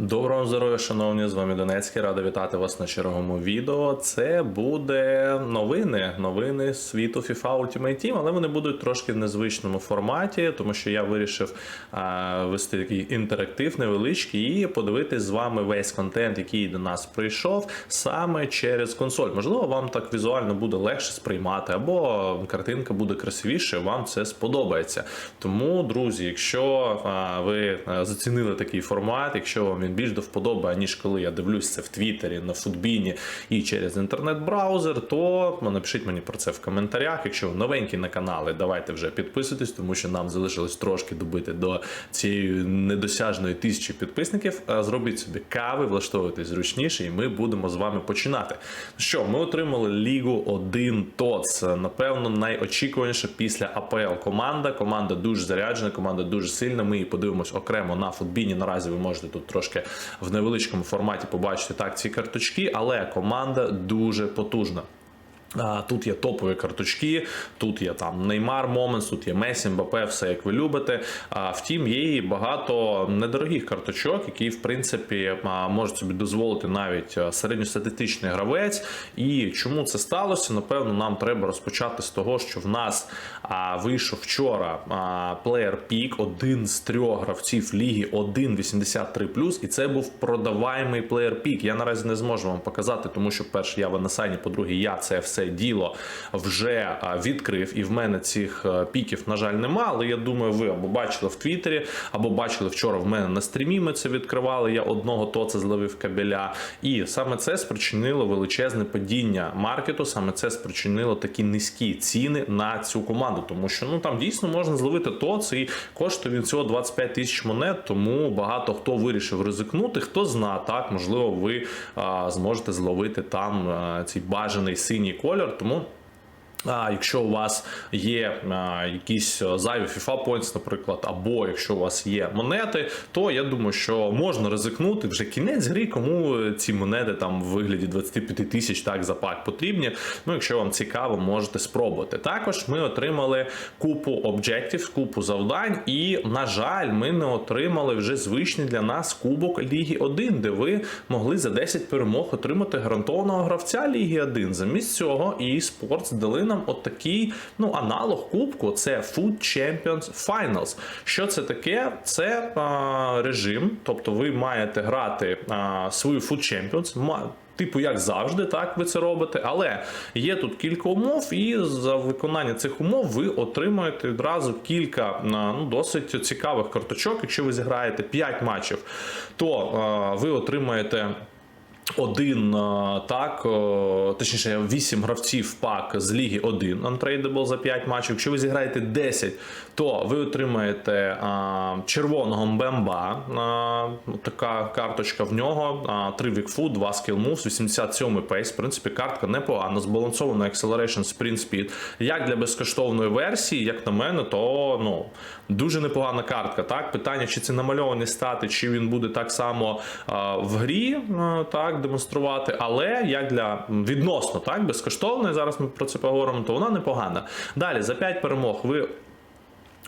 Доброго здоров'я, шановні, з вами Донецький. Радий вітати вас на черговому відео. Це буде новини, новини світу FIFA Ultimate Team, але вони будуть трошки в незвичному форматі, тому що я вирішив а, вести такий інтерактив невеличкий і подивитись з вами весь контент, який до нас прийшов, саме через консоль. Можливо, вам так візуально буде легше сприймати, або картинка буде красивіше, вам це сподобається. Тому, друзі, якщо а, ви зацінили такий формат, якщо вам він більш до вподоби, ніж коли я дивлюсь це в Твіттері, на футбіні і через інтернет-браузер, то напишіть мені про це в коментарях. Якщо ви новенькі на канали, давайте вже підписуйтесь, тому що нам залишилось трошки добити до цієї недосяжної тисячі підписників. Зробіть собі кави, влаштовуйтесь зручніше, і ми будемо з вами починати. Що, ми отримали Лігу 1 ТОЦ. Напевно, найочікуваніша після АПЛ команда. Команда дуже заряджена, команда дуже сильна. Ми її подивимось окремо на футбіні. Наразі ви можете тут трошки в невеличкому форматі побачити так ці карточки, але команда дуже потужна. Тут є топові карточки, тут є там Неймар Моментс, тут є Месі, Мбапе, все як ви любите. Втім, є і багато недорогих карточок, які в принципі можуть собі дозволити навіть середньостатистичний гравець. І чому це сталося? Напевно, нам треба розпочати з того, що в нас вийшов вчора плеєр Пік, один з трьох гравців ліги 1.83+, і це був продаваємий плеєр Пік. Я наразі не зможу вам показати, тому що перше я в Анасані, по-друге, я це все діло вже відкрив, і в мене цих піків, на жаль, нема. Але я думаю, ви або бачили в Твіттері, або бачили вчора в мене на стрімі. Ми це відкривали. Я одного тоца зловив кабеля. І саме це спричинило величезне падіння маркету. Саме це спричинило такі низькі ціни на цю команду, тому що ну там дійсно можна зловити тоц, і коштує він всього 25 тисяч монет. Тому багато хто вирішив ризикнути. Хто зна, так можливо, ви а, зможете зловити там а, цей бажаний синій колір. Тому. А якщо у вас є а, якісь зайві FIFA Points, наприклад, або якщо у вас є монети, то я думаю, що можна ризикнути вже кінець гри, кому ці монети там в вигляді 25 тисяч так за пак потрібні. Ну, якщо вам цікаво, можете спробувати. Також ми отримали купу об'єктів, купу завдань, і на жаль, ми не отримали вже звичний для нас кубок Ліги 1, де ви могли за 10 перемог отримати гарантованого гравця Ліги 1. Замість цього і Sports дали нам отакий ну, аналог кубку це Food Champions Finals. Що це таке? Це а, режим, тобто ви маєте грати а, свою Food Champions. Типу, як завжди, так ви це робите, але є тут кілька умов, і за виконання цих умов ви отримаєте відразу кілька ну, досить цікавих карточок. Якщо ви зіграєте 5 матчів, то а, ви отримаєте. Один так, точніше, 8 гравців пак з Ліги 1 Untradeable за 5 матчів. Якщо ви зіграєте 10, то ви отримаєте а, червоного Мбемба. А, така карточка в нього. А, 3 вікфу, 2 skill moves, 87 пейс. В принципі, картка непогана, збалансована Acceleration Sprint Speed. Як для безкоштовної версії, як на мене, то ну, дуже непогана картка. Так, питання, чи це намальовані стати, чи він буде так само а, в грі. а, так, демонструвати, але як для відносно так безкоштовної, зараз ми про це поговоримо, то вона непогана. Далі за 5 перемог ви.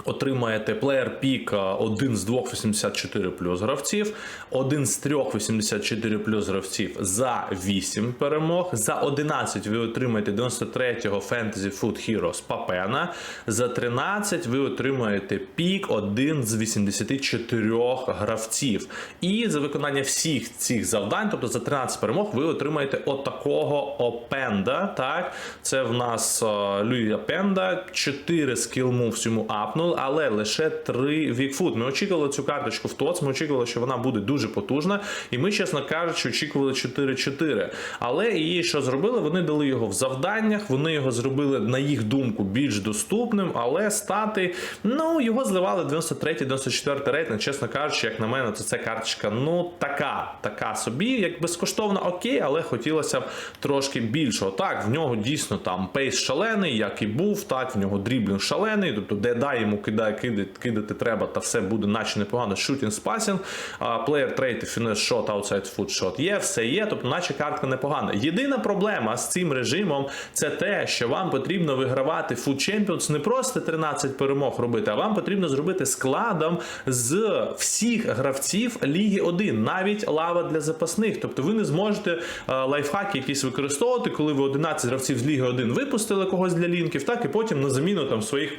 Отримаєте плеєр пік один з двох 84 плюс гравців, один з трьох 84 плюс гравців за 8 перемог. За 11 ви отримаєте 93-го Fantasy Food Heroes Папена. За 13 ви отримаєте пік один з 84 гравців. І за виконання всіх цих завдань, тобто за 13 перемог, ви отримаєте отакого опенда. Так, це в нас Люя Пенда, 4 скіл мувс йому апнули, але лише 3 вікфут. Ми очікували цю карточку в ТОЦ, ми очікували, що вона буде дуже потужна. І ми, чесно кажучи, очікували 4-4. Але її що зробили? Вони дали його в завданнях, вони його зробили, на їх думку, більш доступним, але стати, ну, його зливали 93-94 рейтинг. Чесно кажучи, як на мене, то ця карточка, ну, така, така собі, як безкоштовна, окей, але хотілося б трошки більшого. Так, в нього дійсно там пейс шалений, як і був, так, в нього дріблінг шалений, тобто де дай йому кидає, кидати, кидати треба, та все буде наче непогано. Shooting, спасінг, player trade, finish shot, outside foot shot є, все є, тобто наче картка непогана. Єдина проблема з цим режимом це те, що вам потрібно вигравати Food Champions не просто 13 перемог робити, а вам потрібно зробити складом з всіх гравців Ліги 1, навіть лава для запасних. Тобто ви не зможете лайфхаки якісь використовувати, коли ви 11 гравців з Ліги 1 випустили когось для лінків, так і потім на заміну там своїх.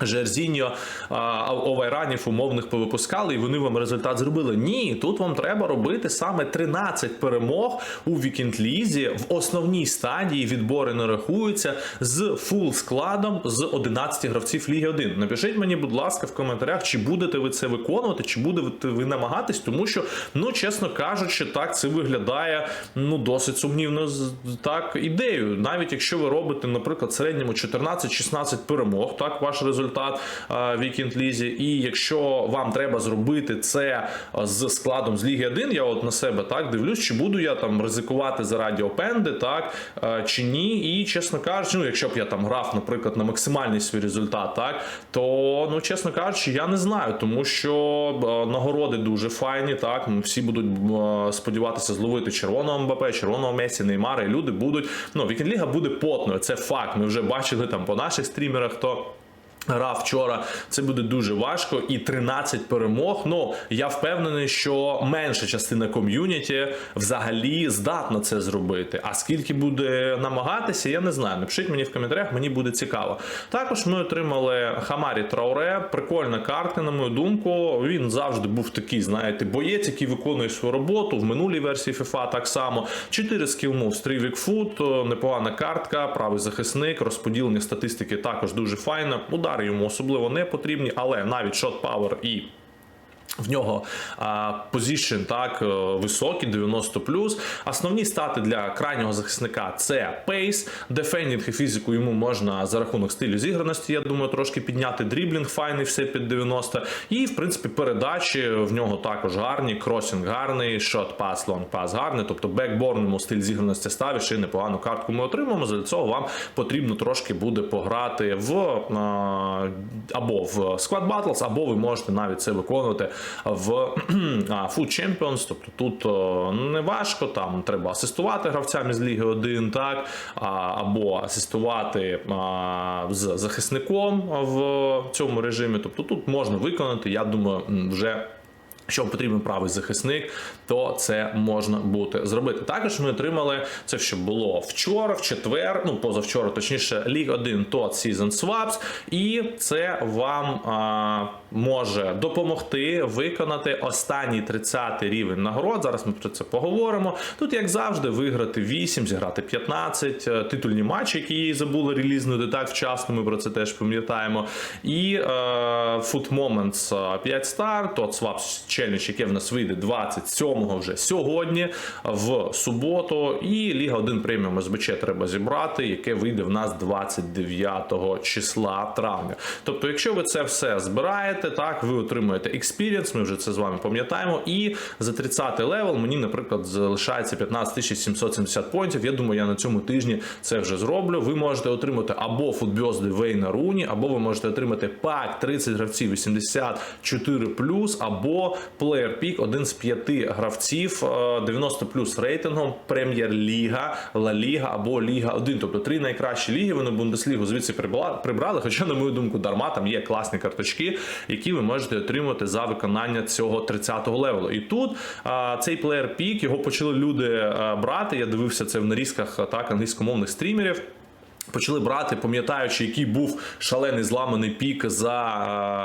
Жерзіньо овайранів умовних повипускали, і вони вам результат зробили. Ні, тут вам треба робити саме 13 перемог у вікінд-лізі в основній стадії. Відбори не рахуються з фул складом з 11 гравців Ліги 1. Напишіть мені, будь ласка, в коментарях, чи будете ви це виконувати, чи будете ви намагатись, тому що, ну чесно кажучи, так це виглядає ну досить сумнівно так ідею. Навіть якщо ви робите, наприклад, середньому 14-16 перемог, так ваш результат а, в вікінд лізі. І якщо вам треба зробити це з складом з Ліги 1, я от на себе так дивлюсь, чи буду я там ризикувати заради опенди, так чи ні. І чесно кажучи, ну якщо б я там грав, наприклад, на максимальний свій результат, так то ну чесно кажучи, я не знаю, тому що нагороди дуже файні. Так ну, всі будуть сподіватися зловити червоного МБП, червоного Месі, Неймара, і люди будуть. Ну вікінд ліга буде потною. Це факт. Ми вже бачили там по наших стрімерах, то. Грав вчора, це буде дуже важко, і 13 перемог. Ну я впевнений, що менша частина ком'юніті взагалі здатна це зробити. А скільки буде намагатися, я не знаю. Напишіть мені в коментарях, мені буде цікаво. Також ми отримали Хамарі Трауре. Прикольна картка, на мою думку. Він завжди був такий, знаєте, боєць, який виконує свою роботу в минулій версії FIFA так само. 4 скіл moves, 3 вікфут, непогана картка, правий захисник, розподілення статистики також дуже файно. Удари йому особливо не потрібні, але навіть шот павер і. В нього позишн так е, високі, 90 Основні стати для крайнього захисника це пейс, дефендінг і фізику йому можна за рахунок стилю зіграності. Я думаю, трошки підняти дріблінг, файний, все під 90. І в принципі передачі в нього також гарні, кросінг гарний, шот пас, лонг пас гарний. Тобто бекборн йому стиль зіграності ставиш і непогану картку ми отримаємо. Для цього вам потрібно трошки буде пограти в або в Squad Battles, або ви можете навіть це виконувати в Food Champions, тобто тут о, не важко, там треба асистувати гравцям із Ліги 1, так, або асистувати з захисником в цьому режимі. Тобто тут можна виконати, я думаю, вже. Якщо потрібен правий захисник, то це можна буде зробити. Також ми отримали це, що було вчора, в четвер, ну позавчора, точніше, League 1 TOT Season Swaps, і це вам а, може допомогти виконати останній 30 рівень нагород. Зараз ми про це поговоримо. Тут, як завжди, виграти 8, зіграти 15, е, титульні матчі, які забули релізнути так вчасно. Ми про це теж пам'ятаємо. І е, Foot Moments е, 5 стар, TOT Swaps Challenge, яке в нас вийде 27-го вже сьогодні, в суботу. І Ліга 1 преміум СБЧ треба зібрати, яке вийде в нас 29 числа травня. Тобто, якщо ви це все збираєте, так ви отримуєте експірієнс, ми вже це з вами пам'ятаємо. І за 30 левел мені, наприклад, залишається 15 770 понтів. Я думаю, я на цьому тижні це вже зроблю. Ви можете отримати або футбьозди Вейна Руні, або ви можете отримати пак 30 гравців 84 або Player Pick, один з п'яти гравців е, 90 плюс рейтингом, Прем'єр-ліга, Ла Ліга або Ліга 1. Тобто три найкращі ліги. Вони Бундеслігу звідси прибрали. Хоча, на мою думку, дарма там є класні карточки, які ви можете отримати за виконання цього 30-го левелу. І тут а, цей плеєр пік його почали люди брати. Я дивився це в нарізках так англійськомовних стрімерів. Почали брати, пам'ятаючи, який був шалений зламаний пік за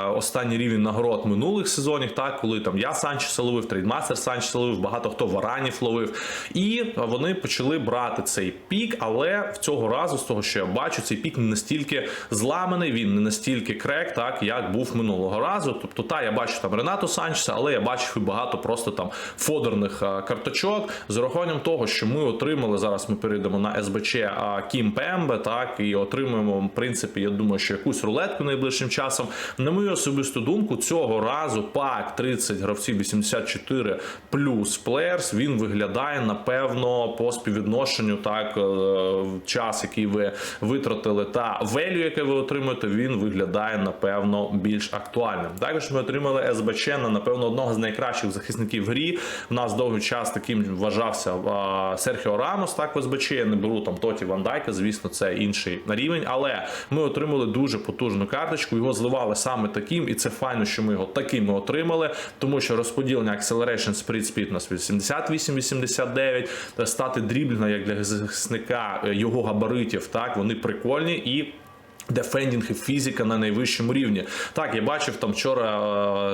е, останній рівень нагород минулих сезонів, так коли там я Санчеса ловив, трейдмастер Санчеса ловив, багато хто варанів ловив. І вони почали брати цей пік, але в цього разу, з того, що я бачу, цей пік не настільки зламаний, він не настільки крек, так як був минулого разу. Тобто, та я бачу там Ренато Санчеса, але я бачив і багато просто там фодерних е, карточок з урахуванням того, що ми отримали зараз. Ми перейдемо на СБЧ Кім Пембе, так так і отримуємо, в принципі, я думаю, що якусь рулетку найближчим часом. На мою особисту думку, цього разу пак 30 гравців 84 плюс плеєрс, він виглядає напевно по співвідношенню так е, час, який ви витратили, та велю, яке ви отримуєте, він виглядає напевно більш актуальним. Також ми отримали СБЧ на напевно одного з найкращих захисників в грі. У нас довгий час таким вважався Серхіо Рамос. Так в СБЧ я не беру там Тоті Ван Дайка, звісно, це інший рівень. Але ми отримали дуже потужну карточку. Його зливали саме таким, і це файно, що ми його таким отримали, тому що розподілення Acceleration Sprint Speed у нас 88-89, та стати дріблена як для захисника е, його габаритів. Так вони прикольні і. Дефендінг і фізика на найвищому рівні. Так, я бачив там вчора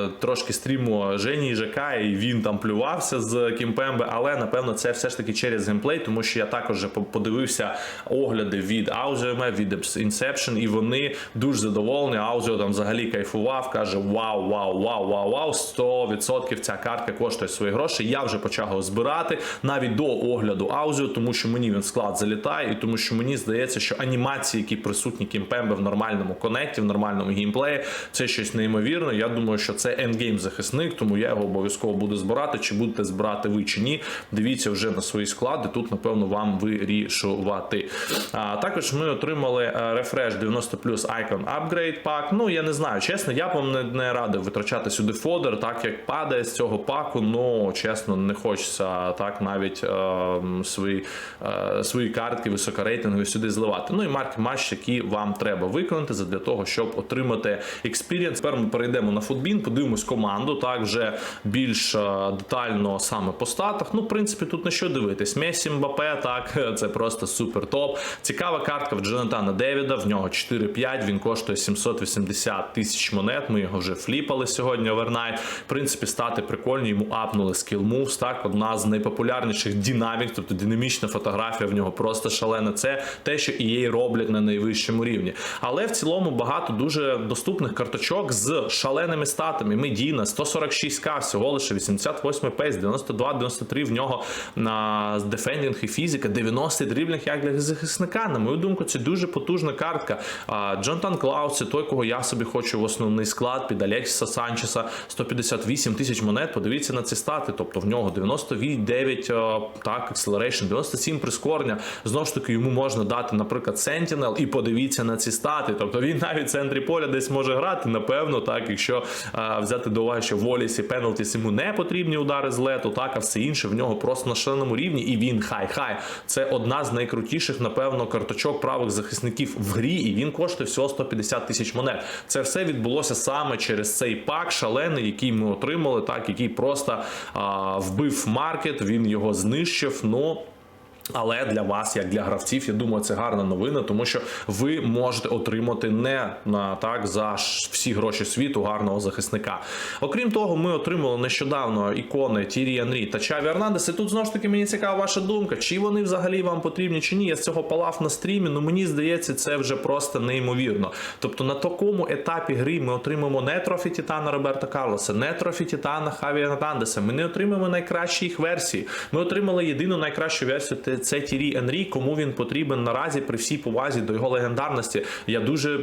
е, трошки стріму Жені ЖК, і він там плювався з Кімпембе, але напевно це все ж таки через геймплей, тому що я також подивився огляди від Аузіоме, від Inception, і вони дуже задоволені. Аузіо там взагалі кайфував, каже: Вау, вау, вау, вау, вау, 100% ця картка коштує свої гроші. Я вже почав збирати навіть до огляду Аузіо, тому що мені він склад залітає, і тому що мені здається, що анімації, які присутні Кімпембе в нормальному конекті, в нормальному геймплеї, це щось неймовірне. Я думаю, що це ендгейм захисник, тому я його обов'язково буду збирати. Чи будете збирати ви чи ні? Дивіться вже на свої склади. Тут, напевно, вам вирішувати. А також ми отримали е, Refresh 90 Icon Upgrade пак. Ну я не знаю, чесно, я вам не, не радив витрачати сюди фодер, так як падає з цього паку. Ну чесно, не хочеться так навіть е, свої, е, свої картки високорейтингові сюди зливати. Ну і марки матч, які вам треба виконати для того, щоб отримати експірієнс. Тепер ми перейдемо на футбін, подивимось команду. Так вже більш е, детально саме по статах. Ну, в принципі, тут на що дивитись. Месі Мбапе, так це просто супер топ. Цікава картка в Джонатана Девіда. В нього 4-5, Він коштує 780 тисяч монет. Ми його вже фліпали сьогодні. Овернайт. В принципі, стати прикольні. Йому апнули Skill Moves. Так, одна з найпопулярніших динамік, тобто динамічна фотографія в нього просто шалена. Це те, що EA роблять на найвищому рівні. Але в цілому багато дуже доступних карточок з шаленими статами. Медіна 146к, всього лише 88 пейс, 92-93 в нього на дефендінг і фізика, 90 дріблінг як для захисника. На мою думку, це дуже потужна картка. Джонтан Клаус це той, кого я собі хочу в основний склад під Алексіса Санчеса 158 тисяч монет. Подивіться на ці стати. Тобто в нього 99 а, так, acceleration, 97 прискорення. Знову ж таки, йому можна дати, наприклад, Sentinel і подивіться на ці стати. Тобто він навіть в центрі поля десь може грати, напевно, так, якщо а, взяти до уваги, що Воліс і Пеналтіс йому не потрібні удари з лету, так, а все інше в нього просто на шаленому рівні, і він хай-хай. Це одна з найкрутіших, напевно, карточок правих захисників в грі, і він коштує всього 150 тисяч монет. Це все відбулося саме через цей пак шалений, який ми отримали, так, який просто а, вбив маркет, він його знищив. Ну. Але для вас, як для гравців, я думаю, це гарна новина, тому що ви можете отримати не на так за всі гроші світу гарного захисника. Окрім того, ми отримали нещодавно ікони Тірі Анрі та Чаві Арнандес. І тут знову ж таки мені цікава ваша думка, чи вони взагалі вам потрібні, чи ні. Я з цього палав на стрімі. Ну мені здається, це вже просто неймовірно. Тобто на такому етапі гри ми отримаємо не трофі Титана Роберта Карлоса, не трофі Титана Хаві Арнандеса. Ми не отримаємо найкращі їх версії. Ми отримали єдину найкращу версію. Це- Тірі Енрі, кому він потрібен наразі при всій повазі до його легендарності. Я дуже е,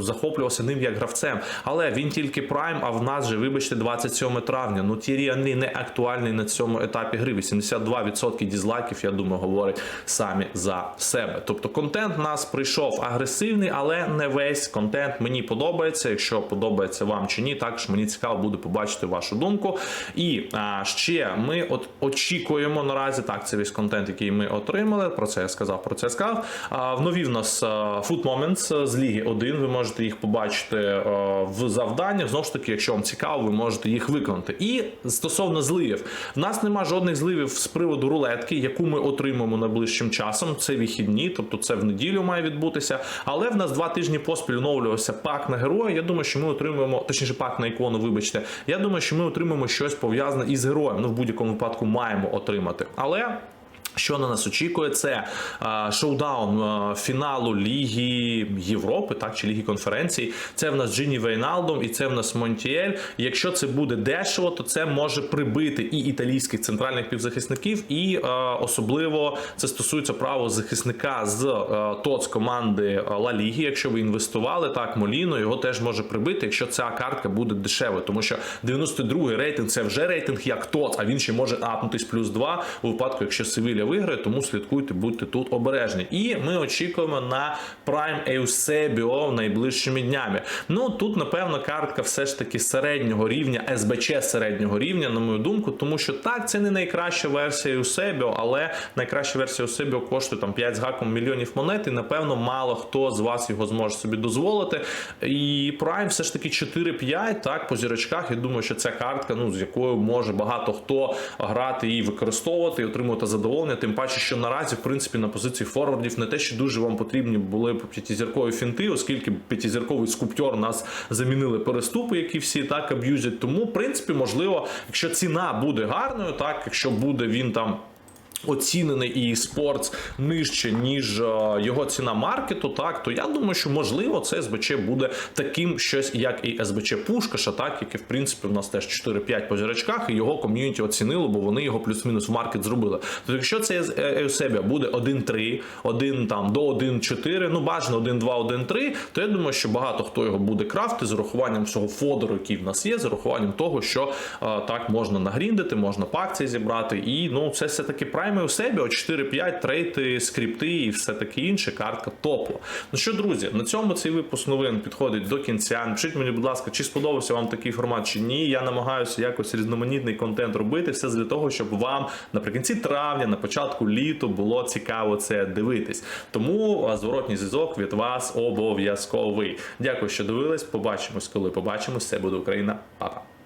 захоплювався ним як гравцем. Але він тільки прайм, а в нас же, вибачте, 27 травня. Ну Тірі Енрі не актуальний на цьому етапі гри. 82% дізлайків, я думаю, говорять самі за себе. Тобто контент у нас прийшов агресивний, але не весь контент мені подобається. Якщо подобається вам чи ні, також мені цікаво буде побачити вашу думку. І а, ще ми от очікуємо наразі. Так, це весь контент, який ми отримали. Про це я сказав. Про це я сказав. А, в нові в нас Food Moments з Ліги 1. Ви можете їх побачити в завданнях. Знову ж таки, якщо вам цікаво, ви можете їх виконати. І стосовно зливів, в нас нема жодних зливів з приводу рулетки, яку ми отримаємо найближчим часом. Це вихідні, тобто це в неділю має відбутися. Але в нас два тижні поспіль оновлювався пак на героя. Я думаю, що ми отримуємо, точніше, пак на ікону, вибачте. Я думаю, що ми отримаємо щось пов'язане із героєм. Ну, в будь-якому випадку маємо отримати. Але. Що на нас очікує? Це а, шоудаун а, фіналу Ліги Європи, так чи Ліги конференцій. Це в нас Джині Вейналдом і це в нас Монтіель. Якщо це буде дешево, то це може прибити і італійських центральних півзахисників, і а, особливо це стосується правозахисника з а, ТОЦ команди Ла Ліги. Якщо ви інвестували, так Моліно його теж може прибити, якщо ця картка буде дешевою, тому що 92-й рейтинг це вже рейтинг як ТОЦ, а він ще може апнутись плюс 2 у випадку, якщо Севілля виграє, тому слідкуйте, будьте тут обережні. І ми очікуємо на Prime Eusebio найближчими днями. Ну тут, напевно, картка все ж таки середнього рівня, СБЧ середнього рівня, на мою думку, тому що так, це не найкраща версія Eusebio, але найкраща версія Eusebio коштує там 5 з гаком мільйонів монет, і напевно мало хто з вас його зможе собі дозволити. І Prime все ж таки 4-5, так, по зірочках. Я думаю, що ця картка, ну з якою може багато хто грати і використовувати, і отримувати задоволення. Тим паче, що наразі, в принципі, на позиції форвардів не те, що дуже вам потрібні були п'ятизіркові фінти, оскільки п'ятизірковий скуптер нас замінили переступи, які всі так аб'юзять. Тому, в принципі, можливо, якщо ціна буде гарною, так якщо буде він там. Оцінений і спортс нижче, ніж е, його ціна маркету, так то я думаю, що можливо це СБЧ буде таким щось, як і СБЧ Пушкаша, так яке в принципі в нас теж 4-5 по зірочках, і його ком'юніті оцінило, бо вони його плюс-мінус в маркет зробили. Тобто, якщо це Еусебія буде 1-3, 1 там до 1-4, ну бажано 1-2, 1-3, то я думаю, що багато хто його буде крафти з урахуванням всього фодору, який в нас є, з урахуванням того, що е, так можна нагріндити, можна пакції зібрати, і ну це все таки прайми у себе, от 4-5 трейти, скрипти і все таке інше. Картка топло. Ну що, друзі, на цьому цей випуск новин підходить до кінця. Напишіть мені, будь ласка, чи сподобався вам такий формат, чи ні. Я намагаюся якось різноманітний контент робити. Все для того, щоб вам наприкінці травня, на початку літу було цікаво це дивитись. Тому зворотній зв'язок від вас обов'язковий. Дякую, що дивились. Побачимось, коли побачимось. Це буде Україна. Па-па.